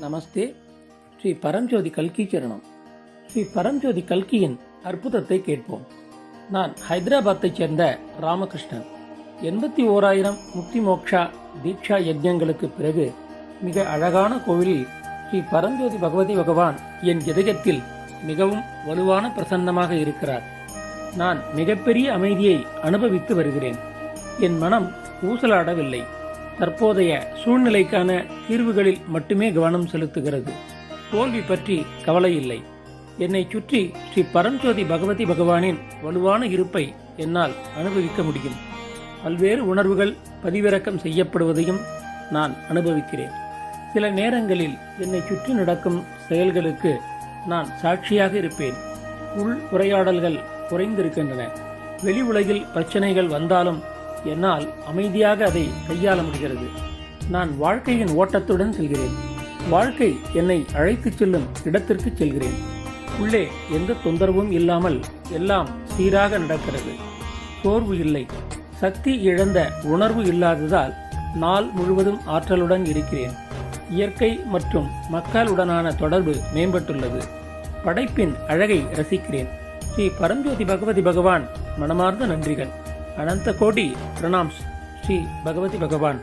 நமஸ்தே. ஸ்ரீ பரஞ்சோதி கல்கி சரணம். ஸ்ரீ பரஞ்சோதி கல்கியின் அற்புதத்தை கேட்போம். நான் ஹைதராபாத்தைச் சேர்ந்த ராமகிருஷ்ணன். எண்பத்தி ஓராயிரம் முக்தி மோக்ஷா தீட்சா யஜ்யங்களுக்கு பிறகு மிக அழகான கோவிலில் ஸ்ரீ பரஞ்சோதி பகவதி பகவான் என் இதயத்தில் மிகவும் வலுவான பிரசன்னமாக இருக்கிறார். நான் மிகப்பெரிய அமைதியை அனுபவித்து வருகிறேன். என் மனம் ஊசலாடவில்லை. தற்போதைய சூழ்நிலைக்கான தீர்வுகளில் மட்டுமே கவனம் செலுத்துகிறது. தோல்வி பற்றி கவலை இல்லை. என்னை சுற்றி ஸ்ரீ பரஞ்சோதி பகவதி பகவானின் வலுவான இருப்பை என்னால் அனுபவிக்க முடியும். பல்வேறு உணர்வுகள் பதிவிறக்கம் செய்யப்படுவதையும் நான் அனுபவிக்கிறேன். சில நேரங்களில் என்னை சுற்றி நடக்கும் செயல்களுக்கு நான் சாட்சியாக இருப்பேன். உள் உரையாடல்கள் குறைந்திருக்கின்றன. வெளி உலகில் பிரச்சனைகள் வந்தாலும் என்னால் அமைதியாக அதை கையாள முடிகிறது. நான் வாழ்க்கையின் ஓட்டத்துடன் செல்கிறேன். வாழ்க்கை என்னை அழைத்துச் செல்லும் இடத்திற்கு செல்கிறேன். உள்ளே எந்த தொந்தரவும் இல்லாமல் எல்லாம் சீராக நடக்கிறது. சோர்வு இல்லை. சக்தி இழந்த உணர்வு இல்லாததால் நாள் முழுவதும் ஆற்றலுடன் இருக்கிறேன். இயற்கை மற்றும் மக்களுடனான தொடர்பு மேம்பட்டுள்ளது. படைப்பின் அழகை ரசிக்கிறேன். ஸ்ரீ பரஞ்சோதி பகவதி பகவான் மனமார்ந்த நன்றிகள். அனந்த கோடி பிரணாம்ஸ் ஸ்ரீ பகவதி பகவான்